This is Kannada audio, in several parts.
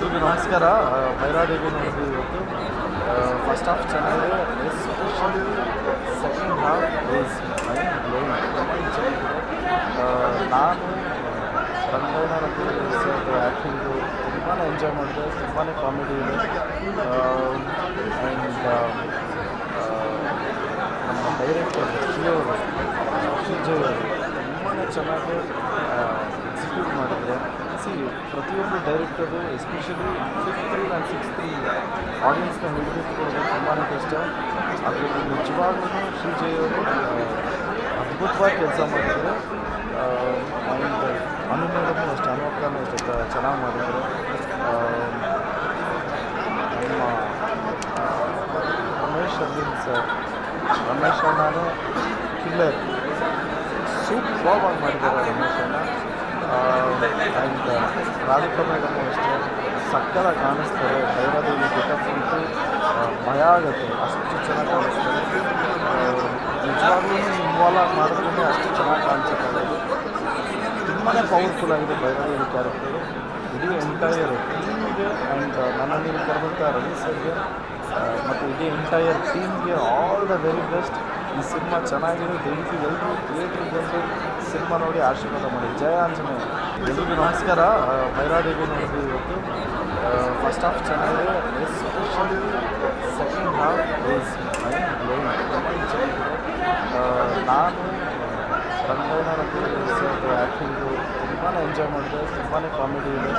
ಎಲ್ರಿಗೂ ನಮಸ್ಕಾರ. ಬೈರಾಡಿಗೆ ನೋಡಿದ್ವಿ ಇವತ್ತು. ಫಸ್ಟ್ ಹಾಫ್ ಚೆನ್ನಾಗಿದೆ. ಎಸ್ಪೆಷಲಿ ಸೆಕೆಂಡ್ ಹಾಫ್ ಈಸ್ ನಾನು ರಂಗಯ್ಯನ ರಘುವೀರ್ ಆ್ಯಕ್ಟಿಂಗು ತುಂಬಾ ಎಂಜಾಯ್ ಮಾಡಿದೆ. ತುಂಬಾ ಕಾಮಿಡಿ ಇದೆ. ಆ್ಯಂಡ್ ನಮ್ಮ ಡೈರೆಕ್ಟರ್ ಶ್ರೀಯವರು ಶ್ರೀಜಯ್ ಅವರು ತುಂಬಾ ಚೆನ್ನಾಗಿ ಎಕ್ಸಿಕ್ಯೂಟ್ ಮಾಡಿದ್ದಾರೆ. ಸಿ ಪ್ರತಿಯೊಬ್ಬರು director especially fifth and sixth ಆಡಿಯನ್ಸ್ನ ಹಿಡಿದಿಟ್ಕೊಳ್ಳೋದು ತುಂಬಾ ಕಷ್ಟ. ಅದರಲ್ಲಿ ನಿಜವಾಗ್ಲೂ ಶ್ರೀಜಯ್ ಅವರು ಅದ್ಭುತವಾಗಿ ಕೆಲಸ ಮಾಡಿದ್ದಾರೆ. ಆ್ಯಂಡ್ ಅನು ಮೇಡಮು ಅಷ್ಟೇ ಅನುವಕ್ಕನೂ ಅಷ್ಟೇ ಚೆನ್ನಾಗಿ ಮಾಡಿದ್ದಾರೆ. ನಮ್ಮ ರಮೇಶ್ ಅರ್ಜುನ್ ಸರ್, ರಮೇಶ್ ಅಣ್ಣನೇ ಕಿಲ್ಲರ್ ಸೂಪರ್ ಆಗಿ ಮಾಡಿದ್ದಾರೆ ರಮೇಶ್ ಅಣ್ಣ. ಆ್ಯಂಡ್ ರಾಧಿಕಾ ಮೇಡಮ್ ಅಷ್ಟೇ ಸಕ್ಕಲ ಕಾಣಿಸ್ತಾರೆ ಭೈರದೇವಿ ಗೆಟಪ್ ಭಯ ಆಗುತ್ತೆ ಅಷ್ಟು ಚೆನ್ನಾಗಿ ಕಾಣಿಸ್ತಾರೆ ನಿಜವಾಗ್ಲೂ ಇನ್ವಾಲ್ ಮಾಡಿದ್ರೆ ಅಷ್ಟು ಚೆನ್ನಾಗಿ ಕಾಣಿಸುತ್ತೆ ತುಂಬಾ ಪವರ್ಫುಲ್ ಆಗಿದೆ ಭೈರದೇವಿ ಕ್ಯಾರೆಕ್ಟರು ಇಡೀ ಎಂಟೈರ್ ಟೀಮ್ಗೆ ಆ್ಯಂಡ್ ನನ್ನಲ್ಲಿ ಕರೆದಂಥ ರವಿ ಸರ್ಗೆ ಮತ್ತು ಇಡೀ ಎಂಟೈರ್ ಟೀಮ್ಗೆ ಆಲ್ ದ ವೆರಿ ಬೆಸ್ಟ್ ಈ ಸಿನಿಮಾ ಚೆನ್ನಾಗಿದೆ. ದಯವಿಟ್ಟು ಎಲ್ಲರೂ ಥಿಯೇಟ್ರಿಗೆ ಬಂದು ಸಿನಿಮಾ ನೋಡಿ ಆಶೀರ್ವಾದ ಮಾಡಿ. ಜಯ ಆಂಜನೇಯ. ಎಲ್ರಿಗೂ ನಮಸ್ಕಾರ. ಬೈರಾಡಿಗೆ ನೋಡಿದ್ವಿ ಇವತ್ತು ಫಸ್ಟ್ ಹಾಫ್ ಚೆನ್ನಾಗಿದೆ. Especially second half is mind blowing ಚೆನ್ನಾಗಿದೆ. ನಾನು, ರಂಗಯ್ಯನ ರಘುವೀರ್ ಆ್ಯಕ್ಟಿಂಗು ತುಂಬಾ ಎಂಜಾಯ್ ಮಾಡಿದೆ. ತುಂಬಾ ಕಾಮಿಡಿ ಇದೆ.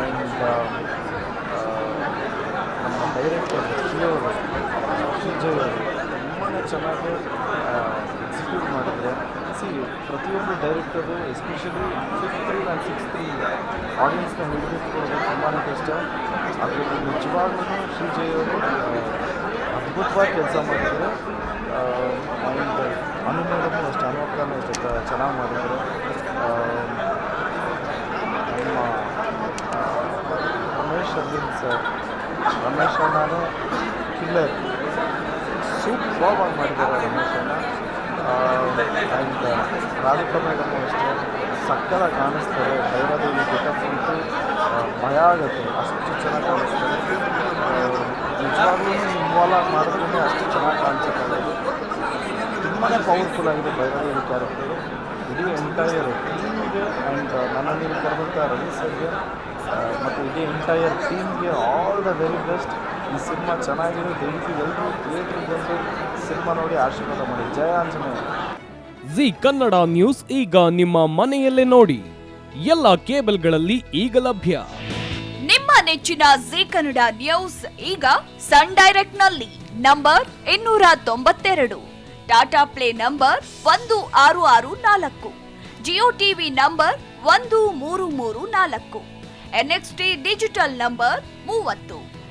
ಆ್ಯಂಡ್ ನಮ್ಮ ಡೈರೆಕ್ಟರ್ ಶ್ರೀಜಯ್ ಅವರು. ಚೆನ್ನಾಗಿ ಎಕ್ಸಿಕ್ಯೂಟ್ ಮಾಡಿದ್ರೆ. ಸಿ ಪ್ರತಿಯೊಂದು director especially fifth and sixth ಆಡಿಯನ್ಸ್ನ ಹಿಡಿದಿಟ್ಕೊಳ್ಳೋದು ತುಂಬಾ ಕಷ್ಟ. ಅದರಲ್ಲಿ ನಿಜವಾಗ್ಲೂ ಶ್ರೀಜಯ್ ಅವರು ಅದ್ಭುತವಾಗಿ ಕೆಲಸ ಮಾಡಿದರು. ಆ್ಯಂಡ್ ಅಷ್ಟು ಮೇಡಮು ಅಷ್ಟೇ ಚೆನ್ನಾಗಿ ಮಾಡಿದ್ರು. ನಮ್ಮ ರಮೇಶ್ ಅರ್ವಿಂದ್ ಸರ್. ರಮೇಶ್ ಅಣ್ಣನೂ ಕಿಲ್ಲರ್ ಸೂಪರ್ ಆಗಿ ಮಾಡಿದ್ದಾರೆ ಅಣ್ಣ ಆ್ಯಂಡ್ ರಾಧಿಕಾ ಮೇಡಮ್ ಅಷ್ಟೇ ಸಕ್ಕದಾಗಿ ಕಾಣಿಸ್ತಾರೆ ಭೈರದೇವಿ ಗೆಟಪ್ ಅಂತೂ ಭಯ ಆಗುತ್ತೆ, ಅಷ್ಟು ಚೆನ್ನಾಗಿ ಕಾಣಿಸ್ತಾರೆ ನಿಜವಾಗ್ಲೂ ಇನ್ವಾಲ್ವ್ ಆಗಿ ಮಾಡಿದ್ರೂ ಅಷ್ಟು ಚೆನ್ನಾಗಿ ಕಾಣಿಸುತ್ತೆ ತುಂಬಾ ಪವರ್ಫುಲ್ ಆಗಿದೆ ಭೈರದೇವಿ ಕ್ಯಾರೆಕ್ಟರು ಇಡೀ ಎಂಟೈರ್ ಟೀಮ್ಗೆ ಆ್ಯಂಡ್ ನನ್ನಲ್ಲಿ ಕರೆದಂಥ ರವಿ ಸರ್ಗೆ ಮತ್ತು ಇಡೀ ಎಂಟೈರ್ ಟೀಮ್ಗೆ ಆಲ್ ದ ವೆರಿ ಬೆಸ್ಟ್ ಈ ಸಿನಿಮಾ ಚೆನ್ನಾಗಿದೆ ದಯವಿಟ್ಟು ಎಲ್ಲರೂ ಥಿಯೇಟ್ರಿಗೆ ಬಂದು ಸಿನಿಮಾ ನೋಡಿ ಆಶೀರ್ವಾದ ಮಾಡಿ. ಜಯ ಆಂಜನೇಯ. ಜಿ ಕನ್ನಡ ನ್ಯೂಸ್ ಈಗ ನಿಮ್ಮ ಮನೆಯಲ್ಲೇ ನೋಡಿ. ಎಲ್ಲ ಕೇಬಲ್ಗಳಲ್ಲಿ ಈಗ ಲಭ್ಯ. ನಿಮ್ಮ ನೆಚ್ಚಿನ ಜಿ ಕನ್ನಡ ನ್ಯೂಸ್ ಈಗ ಸನ್ ಡೈರೆಕ್ಟ್ನಲ್ಲಿ ನಂಬರ್ ಇನ್ನೂರ ತೊಂಬತ್ತೆರಡು. ಟಾಟಾ ಪ್ಲೇ ನಂಬರ್ ಒಂದು ಆರು ಆರು ನಾಲ್ಕು. ಜಿಯೋ ಟಿವಿ ನಂಬರ್ ಒಂದು ಮೂರು ಮೂರು ನಾಲ್ಕು. ಎನ್ಎಕ್ಸ್ಟಿ ಡಿಜಿಟಲ್ ನಂಬರ್ ಮೂವತ್ತು.